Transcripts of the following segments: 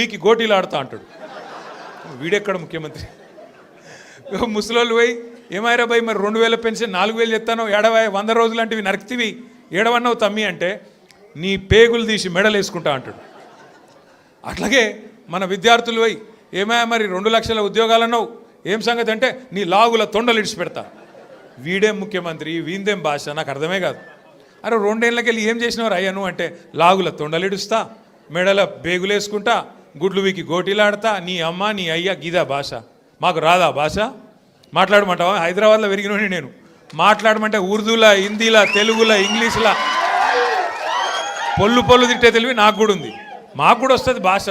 మీకు గోటీలు ఆడుతా అంటాడు. వీడెక్కడ ముఖ్యమంత్రి? ముసలోళ్ళు పోయి ఏమైరా భయ్ మరి రెండు వేల పెన్షన్ నాలుగు వేలు చెప్తాను ఏడవై వంద రోజులు లాంటివి నరికితివి ఏడవన్నావు తమ్మి అంటే నీ పేగులు తీసి మెడలు వేసుకుంటా అంటాడు. అట్లాగే మన విద్యార్థులు పోయి ఏమయ్యా మరి రెండు లక్షల ఉద్యోగాలు అన్నావు ఏం సంగతి అంటే నీ లాగుల తొండలు ఇడిచిపెడతా. వీడేం ముఖ్యమంత్రి వీందేం భాష నాకు అర్థమే కాదు. అరే రెండేళ్ళకెళ్ళి ఏం చేసినవారు అయ్యను అంటే లాగుల తొండలు ఇడుస్తా మెడల బేగులేసుకుంటా గుడ్లు వీకి గోటీలాడతా నీ అమ్మ నీ అయ్య గీదా భాష. మాకు రాదా భాష? మాట్లాడమంటావా? హైదరాబాద్లో పెరిగినోని నేను. మాట్లాడమంటే ఉర్దూలా హిందీలా తెలుగులా ఇంగ్లీష్లా. పొల్లు పొల్లు తిట్టే తెలివి నాకు కూడా ఉంది. మాకు కూడా వస్తుంది భాష.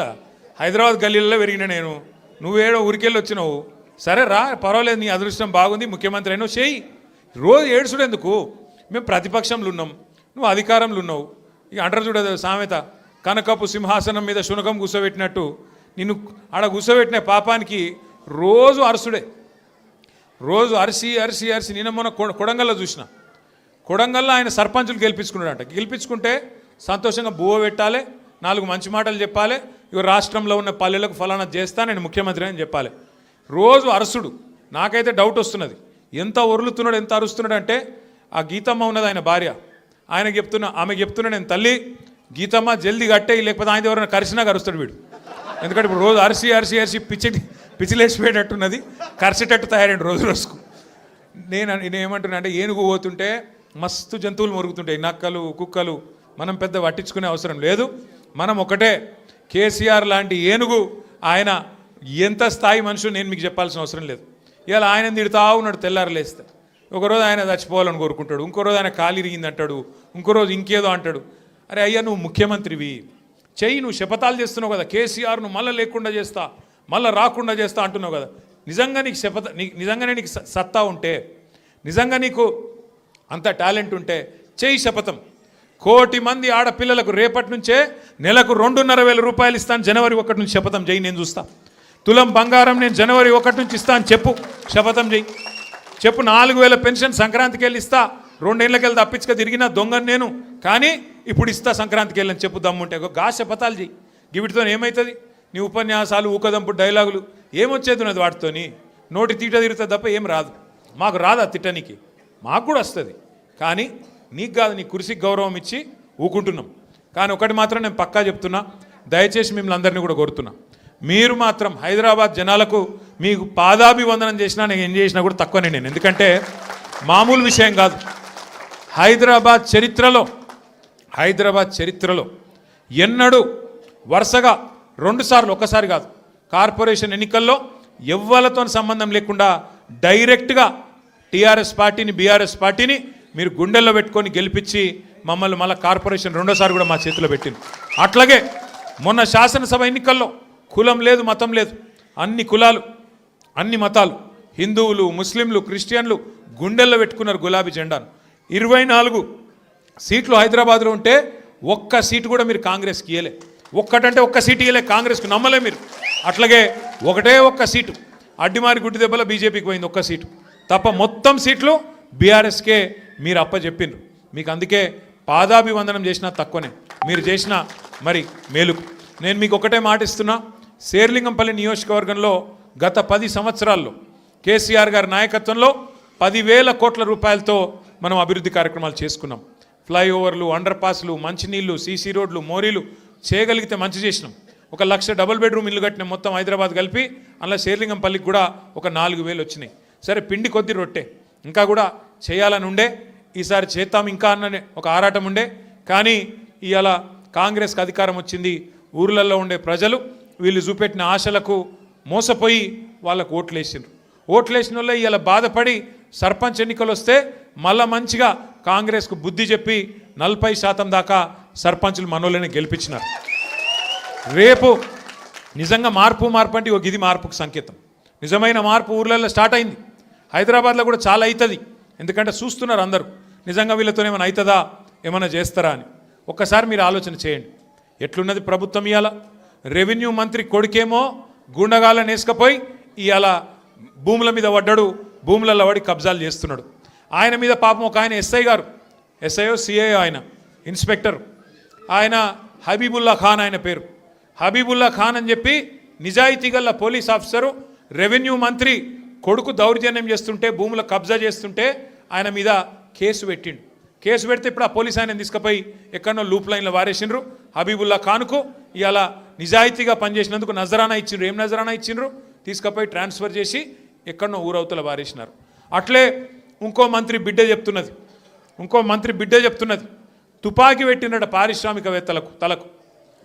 హైదరాబాద్ గల్లీలలో పెరిగిన నేను. నువ్వేడో ఊరికెళ్ళి వచ్చినావు. సరే రా పర్వాలేదు నీ అదృష్టం బాగుంది ముఖ్యమంత్రి అయినావు చేయి. రోజు ఏడుచుడు ఎందుకు? మేము ప్రతిపక్షంలో ఉన్నాం. నువ్వు అధికారంలో ఉన్నావు. ఇక అంటారు చూడదు సామెత. కనకపు సింహాసనం మీద శునకం కూర్చోబెట్టినట్టు నిన్ను ఆడ కూర్చోబెట్టిన పాపానికి రోజు అరసుడే. రోజు అరిసి అరిసి అరిసి నిన్న మొన్న కొడంగల్లో చూసిన. కొడంగల్లో ఆయన సర్పంచులు గెలిపించుకున్నాడంట. గెలిపించుకుంటే సంతోషంగా బువ్వ పెట్టాలి నాలుగు మంచి మాటలు చెప్పాలి ఇవి రాష్ట్రంలో ఉన్న పల్లెలకు ఫలానా చేస్తా నేను ముఖ్యమంత్రి అని చెప్పాలి. రోజు అరసుడు. నాకైతే డౌట్ వస్తున్నది. ఎంత ఒరులుతున్నాడు ఎంత అరుస్తున్నాడు అంటే ఆ గీతమ్మ ఉన్నది ఆయన భార్య. ఆయన చెప్తున్న ఆమె చెప్తున్నా నేను తల్లి గీతమ్మ జల్దీ కట్టేయి లేకపోతే ఆయన ఎవరైనా కరిసినా కరుస్తాడు వీడు. ఎందుకంటే ఇప్పుడు రోజు అరిసి అరిసి అరిసి పిచ్చి పిచ్చిలేసిపోయేటట్టున్నది కరిసేటట్టు తయారైంది రోజు రోజుకు. నేను నేను ఏమంటున్నా అంటే ఏనుగు పోతుంటే మస్తు జంతువులు మొరుగుతుంటాయి. నక్కలు కుక్కలు మనం పెద్ద పట్టించుకునే అవసరం లేదు. మనం ఒకటే కేసీఆర్ లాంటి ఏనుగు ఆయన ఎంత స్థాయి మనుషులు నేను మీకు చెప్పాల్సిన అవసరం లేదు. ఇలా ఆయన తిడతా ఉన్నాడు తెల్లారు లేస్తే. ఒకరోజు ఆయన చచ్చిపోవాలని కోరుకుంటాడు. ఇంకో రోజు ఆయన కాలు ఇరిగింది అంటాడు ఇంకో రోజు ఇంకేదో అంటాడు. అరే అయ్యా నువ్వు ముఖ్యమంత్రివి. చెయ్యి నువ్వు శపథాలు చేస్తున్నావు కదా కేసీఆర్ను మళ్ళీ లేకుండా చేస్తా మళ్ళీ రాకుండా చేస్తా అంటున్నావు కదా. నిజంగా నీకు శపథ నీ- నిజంగానే నీకు సత్తా ఉంటే నిజంగా నీకు అంత టాలెంట్ ఉంటే చేయి శపథం. కోటి మంది ఆడపిల్లలకు రేపటి నుంచే నెలకు రెండున్నర వేల రూపాయలు ఇస్తాను జనవరి ఒకటి నుంచి శపథం చేయి నేను చూస్తా. తులం బంగారం నేను జనవరి ఒకటి నుంచి ఇస్తాను చెప్పు శపథం చేయి చెప్పు నాలుగు వేల పెన్షన్ సంక్రాంతికి వెళ్ళి ఇస్తా రెండేళ్ళకి వెళ్ళి తప్పించుక తిరిగిన దొంగను నేను. కానీ ఇప్పుడు ఇస్తా సంక్రాంతికి వెళ్ళని చెప్పు దమ్ముంటే ఒక పతాలు శపథాలు చెయ్యి ఏమవుతుంది నీ ఉపన్యాసాలు ఊకదంపు డైలాగులు ఏమొచ్చేది ఉన్నది వాటితోని? నోటి తీట తిరుగుతుంది తప్ప ఏం రాదు. మాకు రాదా తిట్టనికి? మాకు కూడా వస్తుంది. కానీ నీకు కాదు నీ కురిసికి గౌరవం ఇచ్చి ఊకుంటున్నాం. కానీ ఒకటి మాత్రం నేను పక్కా చెప్తున్నా దయచేసి మిమ్మల్ని అందరినీ కూడా కోరుతున్నా. మీరు మాత్రం హైదరాబాద్ జనాలకు మీకు పాదాభివందనం చేసినా నేను ఏం చేసినా కూడా తక్కువనే నేను. ఎందుకంటే మామూలు విషయం కాదు. హైదరాబాద్ చరిత్రలో హైదరాబాద్ చరిత్రలో ఎన్నడూ వరుసగా రెండుసార్లు ఒకసారి కాదు కార్పొరేషన్ ఎన్నికల్లో ఎవ్వలతో సంబంధం లేకుండా డైరెక్ట్గా టీఆర్ఎస్ పార్టీని బీఆర్ఎస్ పార్టీని మీరు గుండెల్లో పెట్టుకొని గెలిపించి మమ్మల్ని మళ్ళీ కార్పొరేషన్ రెండోసారి కూడా మా చేతిలో పెట్టింది అట్లాగే మొన్న శాసనసభ ఎన్నికల్లో కులం లేదు మతం లేదు అన్ని కులాలు అన్ని మతాలు హిందువులు ముస్లింలు క్రిస్టియన్లు గుండెల్లో పెట్టుకున్నారు గులాబీ జెండాను. ఇరవై నాలుగు సీట్లు హైదరాబాద్లో ఉంటే ఒక్క సీటు కూడా మీరు కాంగ్రెస్కి ఇయ్యలే. ఒక్కటంటే ఒక్క సీటు ఇయ్యలే కాంగ్రెస్కు నమ్మలే మీరు. అట్లాగే ఒకటే ఒక్క సీటు అడ్డిమారి గుడ్డి దెబ్బల బీజేపీకి పోయింది ఒక్క సీటు. తప్ప మొత్తం సీట్లు బీఆర్ఎస్కే మీరు అప్పచెప్పిండ్రు మీకు అందుకే పాదాభివందనం చేసినా తక్కువనే. మీరు చేసిన మరి మేలుకు. నేను మీకు ఒకటే మాట ఇస్తున్నా. శేర్లింగంపల్లి నియోజకవర్గంలో గత పది సంవత్సరాల్లో కేసీఆర్ గారి నాయకత్వంలో పదివేల కోట్ల రూపాయలతో మనం అభివృద్ధి కార్యక్రమాలు చేసుకున్నాం. ఫ్లైఓవర్లు అండర్ పాస్లు మంచినీళ్ళు సీసీ రోడ్లు మోరీలు చేయగలిగితే మంచి చేసినాం. ఒక లక్ష డబుల్ బెడ్రూమ్ ఇల్లు కట్టిన మొత్తం హైదరాబాద్ కలిపి అలా శేర్లింగంపల్లికి కూడా ఒక నాలుగు వేలు వచ్చినాయి. సరే పిండి కొద్ది రొట్టె. ఇంకా కూడా చేయాలని ఉండే ఈసారి చేద్దాం ఇంకా అన్న ఒక ఆరాటం ఉండే. కానీ ఇవాళ కాంగ్రెస్కి అధికారం వచ్చింది ఊర్లలో ఉండే ప్రజలు వీళ్ళు చూపెట్టిన ఆశలకు మోసపోయి వాళ్ళకు ఓట్లేసిండ్రు. ఓట్లేసిన వాళ్ళే ఇలా బాధపడి సర్పంచ్ ఎన్నికలు వస్తే మళ్ళా మంచిగా కాంగ్రెస్కు బుద్ధి చెప్పి నలభై శాతం దాకా సర్పంచులు మనోళ్ళని గెలిపించినారు. రేపు నిజంగా మార్పు మార్పు అంటే ఒక ఇది మార్పుకు సంకేతం. నిజమైన మార్పు ఊర్లలో స్టార్ట్ అయింది. హైదరాబాద్లో కూడా చాలా అవుతుంది ఎందుకంటే చూస్తున్నారు అందరూ నిజంగా వీళ్ళతో ఏమైనా అవుతుందా ఏమైనా చేస్తారా అని. ఒక్కసారి మీరు ఆలోచన చేయండి. ఎట్లున్నది ప్రభుత్వం ఇవాళ రెవెన్యూ మంత్రి కొడుకేమో గుండగాలను వేసుకపోయి ఇవాళ భూముల మీద పడ్డాడు భూములలో పడి కబ్జాలు చేస్తున్నాడు. ఆయన మీద పాపం ఒక ఆయన ఎస్ఐ గారు ఎస్ఐఓ సిఐ ఆయన ఇన్స్పెక్టర్. ఆయన హబీబుల్లా ఖాన్ ఆయన పేరు. హబీబుల్లా ఖాన్ అని చెప్పి నిజాయితీ గల పోలీస్ ఆఫీసరు రెవెన్యూ మంత్రి కొడుకు దౌర్జన్యం చేస్తుంటే భూముల కబ్జా చేస్తుంటే ఆయన మీద కేసు పెట్టిండు. కేసు పెడితే ఇప్పుడు ఆ పోలీస్ ఆయన తీసుకుపోయి ఎక్కడో లూప్ లైన్లో వారేసిండ్రు. హబీబుల్లా ఖాన్కు ఇలా నిజాయితీగా పనిచేసినందుకు నజరానా ఇచ్చిండ్రు. ఏం నజరానా ఇచ్చిండ్రు? తీసుకుపోయి ట్రాన్స్ఫర్ చేసి ఎక్కడనో ఊరవతల వారేసినారు. అట్లే ఇంకో మంత్రి బిడ్డ చెప్తున్నది. ఇంకో మంత్రి బిడ్డ చెప్తున్నది. తుపాకీ పెట్టినట పారిశ్రామికవేత్తలకు తలకు.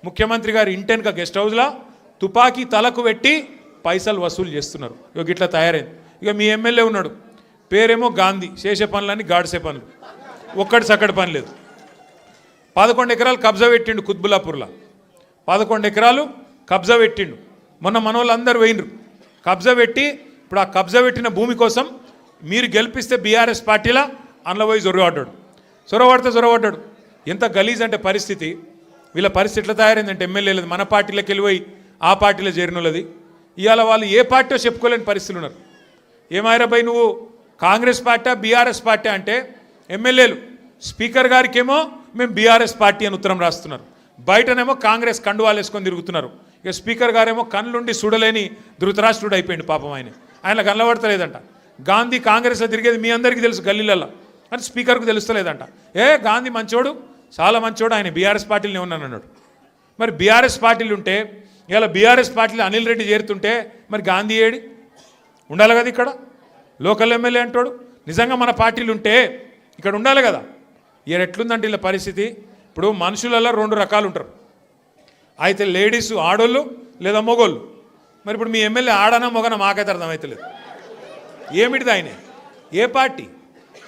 ముఖ్యమంత్రి గారు ఇంటెన్క గెస్ట్ హౌస్లో తుపాకీ తలకు పెట్టి పైసలు వసూలు చేస్తున్నారు. ఇక ఇట్లా తయారైంది. ఇక మీ ఎమ్మెల్యే ఉన్నాడు. పేరేమో గాంధీ. చేసే పనులన్నీ గాడిసే పనులు. ఒక్కటి సక్కడి పని లేదు. పదకొండు ఎకరాలు కబ్జా పెట్టిండు కుత్బులాపూర్లో పదకొండు ఎకరాలు కబ్జా పెట్టిండు. మొన్న మన వాళ్ళందరూ వేయినరు కబ్జా పెట్టి ఇప్పుడు ఆ కబ్జా పెట్టిన భూమి కోసం మీరు గెలిపిస్తే బీఆర్ఎస్ పార్టీలా? అందులో పోయి జొరవడ్డాడు చొరవడితే ఎంత గలీజ్ అంటే పరిస్థితి. వీళ్ళ పరిస్థితి ఎట్లా తయారైందంటే ఎమ్మెల్యేలది మన పార్టీలోకి వెళ్ళిపోయి ఆ పార్టీలో చేరినోళ్ళది. ఇవాళ వాళ్ళు ఏ పార్టీ చెప్పుకోలేని పరిస్థితులు ఉన్నారు. ఏమాయిరా నువ్వు? కాంగ్రెస్ పార్టీ బీఆర్ఎస్ పార్టీ అంటే ఎమ్మెల్యేలు. స్పీకర్ గారికేమో మేము బీఆర్ఎస్ పార్టీ అని ఉత్తరం రాస్తున్నారు. బయటనేమో కాంగ్రెస్ కండువాలు వేసుకొని తిరుగుతున్నారు. ఇక స్పీకర్ గారేమో కళ్ళుండి చూడలేని ధృతరాష్ట్రుడు అయిపోయింది పాపం ఆయన. ఆయన కళ్ళబడతలేదంట గాంధీ కాంగ్రెస్లో తిరిగేది మీ అందరికీ తెలుసు గల్లీలలో అని స్పీకర్కు తెలుస్తలేదంట. ఏ గాంధీ మంచోడు? చాలా మంచోడు ఆయన బీఆర్ఎస్ పార్టీలోనే ఉన్నాను అన్నాడు. మరి బీఆర్ఎస్ పార్టీలు ఉంటే ఇలా బీఆర్ఎస్ పార్టీలో అనిల్ రెడ్డి చేరుతుంటే మరి గాంధీ ఏడి? ఉండాలి కదా ఇక్కడ? లోకల్ ఎమ్మెల్యే అంటాడు. నిజంగా మన పార్టీలు ఉంటే ఇక్కడ ఉండాలి కదా? ఇయర్ ఎట్లుందంటే ఇలా పరిస్థితి? ఇప్పుడు మనుషులలో రెండు రకాలు ఉంటారు అయితే లేడీస్ ఆడోళ్ళు లేదా మొగోళ్ళు? మరి ఇప్పుడు మీ ఎమ్మెల్యే ఆడనా మొగన మాకైతే అర్థమవుతలేదు ఏమిటిది ఆయన? ఏ పార్టీ?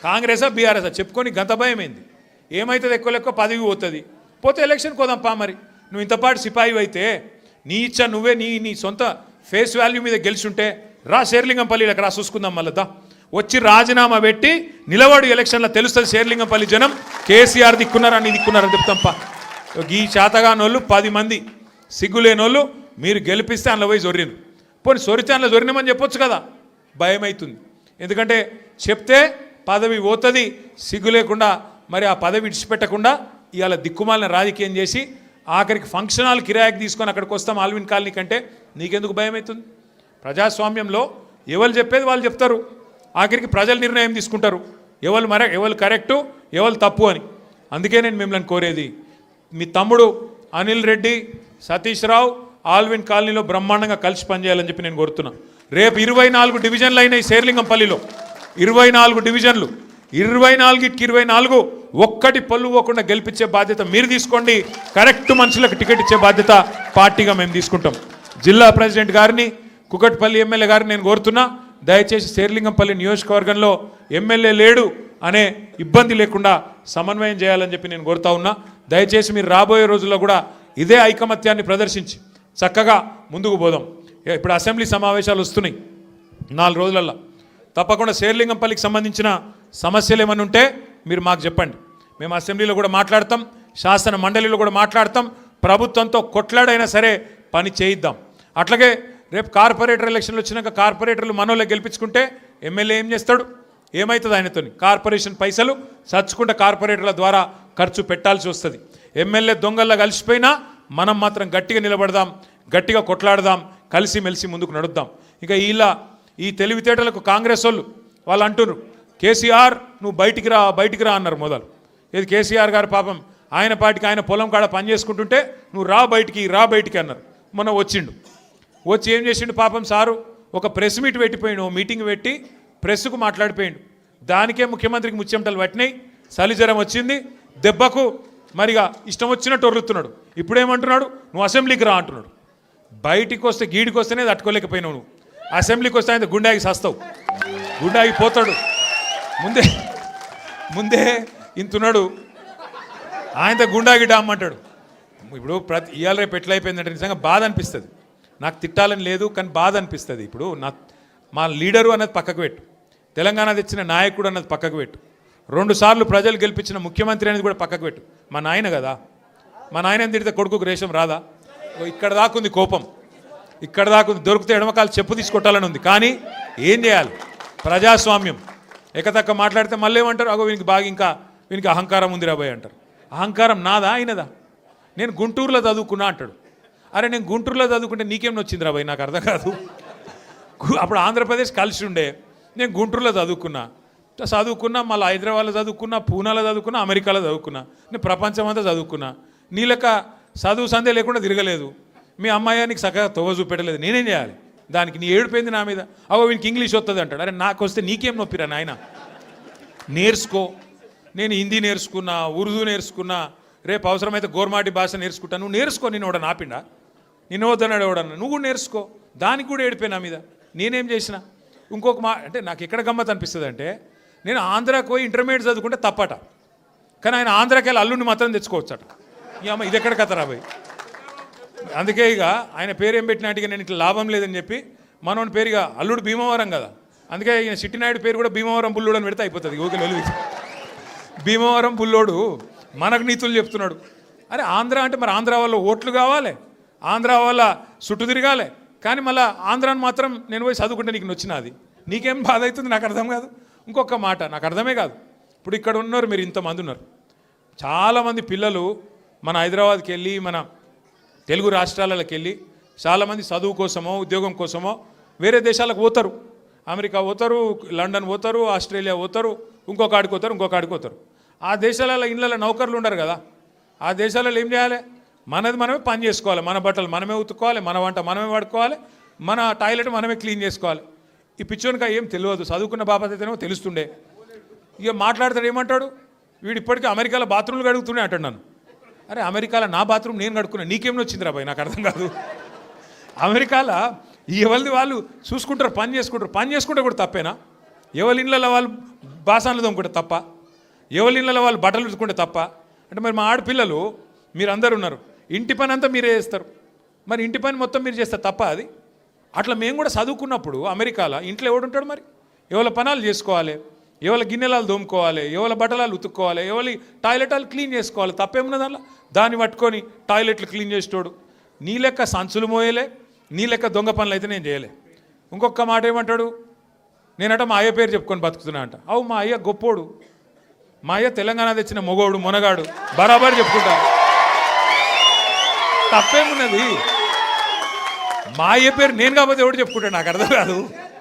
కాంగ్రెసా బీఆర్ఎసా? చెప్పుకొని గంత భయం ఏంది ఏమవుతుంది ఎక్కువ లెక్క? పదవి పోతుంది. పోతే ఎలక్షన్ కోదాం పా మరి. నువ్వు ఇంతపాటు సిపాయి అయితే నీ ఇచ్చ నువ్వే నీ నీ సొంత ఫేస్ వాల్యూ మీద గెలిచుంటే రా శేర్లింగంపల్లికి రా చూసుకుందాం మళ్ళదా వచ్చి రాజీనామా పెట్టి నిలబడు ఎలక్షన్లో తెలుస్తుంది శేర్లింగంపల్లి జనం. కేసీఆర్ దిక్కున్నారని దిక్కున్నారని చెప్తాంపా ఈ చేతగానోళ్ళు పది మంది. సిగ్గులేనోళ్ళు మీరు గెలిపిస్తే అందులో పోయి జొర్రిను పోనీ సొరితే అందులో జొరినమని చెప్పొచ్చు కదా. భయమవుతుంది ఎందుకంటే చెప్తే పదవి పోతుంది సిగ్గు లేకుండా మరి ఆ పదవి విడిచిపెట్టకుండా ఇవాళ దిక్కుమాలిన రాజకీయం చేసి ఆఖరికి ఫంక్షన్ హాల్ కిరాయికి తీసుకొని అక్కడికి వస్తాం ఆల్విన్ కాలనీ కంటే నీకెందుకు భయం అవుతుంది ప్రజాస్వామ్యంలో ఎవరు చెప్పేది వాళ్ళు చెప్తారు. ఆఖరికి ప్రజలు నిర్ణయం తీసుకుంటారు. ఎవరు మర ఎవరు కరెక్టు ఎవరు తప్పు అని. అందుకే నేను మిమ్మల్ని కోరేది మీ తమ్ముడు అనిల్ రెడ్డి సతీష్ రావు ఆల్విన్ కాలనీలో బ్రహ్మాండంగా కలిసి పనిచేయాలని చెప్పి నేను కోరుతున్నాను రేపు ఇరవై నాలుగు డివిజన్లు అయినాయి శేర్లింగంపల్లిలో. ఇరవై నాలుగు డివిజన్లు. ఇరవై నాలుగుకి ఇరవై నాలుగు ఒక్కటి పళ్ళు పోకుండా గెలిపించే బాధ్యత మీరు తీసుకోండి. కరెక్ట్ మనుషులకు టికెట్ ఇచ్చే బాధ్యత పార్టీగా మేము తీసుకుంటాం. జిల్లా ప్రెసిడెంట్ గారిని కుకట్పల్లి ఎమ్మెల్యే గారిని నేను కోరుతున్నా. దయచేసి శేర్లింగంపల్లి నియోజకవర్గంలో ఎమ్మెల్యే లేడు అనే ఇబ్బంది లేకుండా సమన్వయం చేయాలని చెప్పి నేను కోరుతా ఉన్నా. దయచేసి మీరు రాబోయే రోజుల్లో కూడా ఇదే ఐకమత్యాన్ని ప్రదర్శించి చక్కగా ముందుకు పోదాం. ఇప్పుడు అసెంబ్లీ సమావేశాలు వస్తున్నాయి. నాలుగు రోజులల్లో. తప్పకుండా శేర్లింగంపల్లికి సంబంధించిన సమస్యలు ఏమైనా ఉంటే మీరు మాకు చెప్పండి. మేము అసెంబ్లీలో కూడా మాట్లాడతాం శాసన మండలిలో కూడా మాట్లాడతాం ప్రభుత్వంతో కొట్లాడైనా సరే పని చేయిద్దాం. అట్లాగే రేపు కార్పొరేటర్ ఎలక్షన్లు వచ్చినాక కార్పొరేటర్లు మనోళ్ళే గెలిపించుకుంటే ఎమ్మెల్యే ఏం చేస్తాడు? ఏమవుతుంది ఆయనతోని? కార్పొరేషన్ పైసలు చచ్చుకుంటే కార్పొరేటర్ల ద్వారా ఖర్చు పెట్టాల్సి వస్తుంది. ఎమ్మెల్యే దొంగల్లో కలిసిపోయినా మనం మాత్రం గట్టిగా నిలబడదాం గట్టిగా కొట్లాడదాం కలిసిమెలిసి ముందుకు నడుద్దాం. ఇంకా ఇలా ఈ తెలివితేటలకు కాంగ్రెస్ వాళ్ళు వాళ్ళు అంటున్నారు కేసీఆర్ నువ్వు బయటికి రా బయటికి రా అన్నారు మొదలు. ఇది కేసీఆర్ గారు పాపం ఆయన పాటికి ఆయన పొలం కాడ పని చేసుకుంటుంటే నువ్వు రా బయటికి రా బయటికి అన్నారు. మొన్న వచ్చిండు. వచ్చి ఏం చేసిండు పాపం సారు? ఒక ప్రెస్ మీట్ పెట్టిపోయిండు ఓ మీటింగ్ పెట్టి ప్రెస్కు మాట్లాడిపోయిండు. దానికే ముఖ్యమంత్రికి ముచ్చెమటలు పట్టినాయి సలిజరం వచ్చింది దెబ్బకు మరిగా ఇష్టం వచ్చినట్టు ఒర్రుతున్నాడు. ఇప్పుడేమంటున్నాడు? నువ్వు అసెంబ్లీకి రా అంటున్నాడు. బయటికి వస్తే గీడికి వస్తేనే తట్టుకోలేకపోయినావు నువ్వు. అసెంబ్లీకి వస్తే ఆయన గుండాగి సస్తావు. గుండాగి పోతాడు. ముందే ముందే ఇంతున్నాడు. ఆయనతో గుండాగి డామ్ అంటాడు ఇప్పుడు ప్రతి ఇవాళ రేపు ఎట్లయిపోయిందంటే నిజంగా బాధ అనిపిస్తుంది. నాకు తిట్టాలని లేదు కానీ బాధ అనిపిస్తుంది. ఇప్పుడు నా మా లీడరు అన్నది పక్కకు పెట్టు. తెలంగాణ తెచ్చిన నాయకుడు అన్నది పక్కకు పెట్టు. రెండుసార్లు ప్రజలు గెలిపించిన ముఖ్యమంత్రి అనేది కూడా పక్కకు పెట్టు. మా నాయన కదా. మా నాయన తిడితే కొడుకుకు రేషం రాదా? ఇక్కడ దాకుంది కోపం. ఇక్కడ దాకుంది దొరికితే ఎడమకాలు చెప్పు తీసుకొట్టాలని ఉంది. కానీ ఏం చేయాలి? ప్రజాస్వామ్యం. ఎకతక్క మాట్లాడితే మళ్ళీ ఏమంటారు? అగో వీనికి బాగా ఇంకా వీనికి అహంకారం ఉంది రాబోయ్ అంటారు. అహంకారం నాదా ఆయనదా? నేను గుంటూరులో చదువుకున్నా అంటాడు. అరే నేను గుంటూరులో చదువుకుంటే నీకేం నొచ్చింది రాబోయ్ నాకు అర్థం కాదు. అప్పుడు ఆంధ్రప్రదేశ్ కలిసి ఉండే. నేను గుంటూరులో చదువుకున్నా. చదువుకున్నా మళ్ళీ హైదరాబాద్లో చదువుకున్నా పూనాలో చదువుకున్నా అమెరికాలో చదువుకున్నా. నేను ప్రపంచం అంతా చదువుకున్నా నీలక చదువు సందే లేకుండా తిరగలేదు. మీ అమ్మాయి నీకు చక్కగా తొవ్వ చూపెట్టలేదు. నేనేం చేయాలి? దానికి నీ ఏడిపోయింది నా మీద? అవో వీనికి ఇంగ్లీష్ వస్తుంది అంటాడు. అరే నాకు వస్తే నీకేం నొప్పిరా నాయన? నేర్చుకో. నేను హిందీ నేర్చుకున్నా ఉర్దూ నేర్చుకున్నా రేపు అవసరమైతే గోర్మాటి భాష నేర్చుకుంటా. నువ్వు నేర్చుకో నేను ఒకడ నాపిండా నేను వద్దన్నాడు ఎవడన్నా? నువ్వు కూడా నేర్చుకో. దానికి కూడా ఏడిపోయి నా మీద. నేనేం చేసిన? ఇంకొక మా అంటే నాకు ఎక్కడ గమ్మత్ అనిపిస్తుంది అంటే నేను ఆంధ్రాకి పోయి ఇంటర్మీడియట్ చదువుకుంటే తప్పట. కానీ ఆయన ఆంధ్రాకి వెళ్ళి అల్లుని మాత్రం తెచ్చుకోవచ్చట. ఈ అమ్మ ఇది ఎక్కడ కథ రాబోయ్ అందుకే ఇక ఆయన పేరు ఏం పెట్టినట్టుగా నేను ఇట్లా లాభం లేదని చెప్పి మనోని పేరుగా అల్లుడు భీమవరం కదా. అందుకే ఈయన సిట్టినాయుడు పేరు కూడా భీమవరం బుల్లుడు అని పెడితే అయిపోతుంది. ఊరికే వెలుగు భీమవరం బుల్లోడు మనకు నీతులు చెప్తున్నాడు. అరే ఆంధ్ర అంటే మరి ఆంధ్ర వల్ల ఓట్లు కావాలి. ఆంధ్ర వల్ల చుట్టూ తిరగాలి. కానీ మళ్ళీ ఆంధ్రాని మాత్రం నేను పోయి చదువుకుంటే నీకు నచ్చినది. నీకేం బాధ అవుతుంది? నాకు అర్థం కాదు. ఇంకొక మాట నాకు అర్థమే కాదు. ఇప్పుడు ఇక్కడ ఉన్నారు మీరు ఇంతమంది ఉన్నారు. చాలామంది పిల్లలు మన హైదరాబాద్కి వెళ్ళి మన తెలుగు రాష్ట్రాలకు వెళ్ళి చాలామంది చదువు కోసమో ఉద్యోగం కోసమో వేరే దేశాలకు పోతారు. అమెరికా పోతారు లండన్ పోతారు ఆస్ట్రేలియా పోతారు ఇంకొక ఆడికి పోతారు ఇంకొక ఆడికి పోతారు. ఆ దేశాలలో ఇళ్ళలో నౌకర్లు ఉండరు కదా. ఆ దేశాలలో ఏం చేయాలి? మనది మనమే పని చేసుకోవాలి. మన బట్టలు మనమే ఉతుక్కోవాలి మన వంట మనమే పడుకోవాలి మన టాయిలెట్ మనమే క్లీన్ చేసుకోవాలి. ఈ పిచ్చోనికా ఏం తెలియదు. చదువుకున్న బాబా అయితేనేమో తెలుస్తుండే. ఇక మాట్లాడతాడు ఏమంటాడు? వీడు ఇప్పటికీ అమెరికాలో బాత్రూమ్లు కడుగుతూనే అంటాడు నన్ను అరే అమెరికాలో నా బాత్రూమ్ నేను కడుక్కున్నా నీకేం వచ్చిందిరా బాయ్? నాకు అర్థం కాదు. అమెరికాలో ఎవరిది వాళ్ళు చూసుకుంటారు పని చేసుకుంటారు. పని చేసుకుంటే కూడా తప్పేనా? ఎవరి ఇళ్ళలో వాళ్ళు బాసాన్లు తోముకుంటే తప్ప? ఎవరి ఇళ్ళలో వాళ్ళు బట్టలు ఉతుకుంటే తప్ప? అంటే మరి మా ఆడపిల్లలు మీరు అందరు ఉన్నారు. ఇంటి పని అంతా మీరే చేస్తారు. మరి ఇంటి పని మొత్తం మీరు చేస్తే తప్ప అది? అట్లా మేము కూడా చదువుకున్నప్పుడు అమెరికాలో ఇంట్లో ఎవడుంటాడు మరి? ఎవరి పనాలు చేసుకోవాలి? ఎవరి గిన్నెలాలు దోముకోవాలి ఎవరి బట్టలాలు ఉతుక్కోవాలి ఎవరి టాయిలెటాలు క్లీన్ చేసుకోవాలి తప్పేమున్నది అలా దాన్ని పట్టుకొని టాయిలెట్లు క్లీన్ చేసేటోడు. నీ లెక్క సంచులు మోయలే నీ లెక్క దొంగ పనులు అయితే నేను చేయలే. ఇంకొక మాట ఏమంటాడు? నేనట మా అయ్య పేరు చెప్పుకొని బతుకుతున్నా అంట. అవు మా అయ్య గొప్పోడు. మా అయ్య తెలంగాణ తెచ్చిన మొగోడు మొనగాడు. బరాబర్ చెప్పుకుంటాను తప్పేమున్నది? మా అయ్య పేరు నేను కాకపోతే ఎవడు చెప్పుకుంటాడు? నాకు అర్థం కాదు.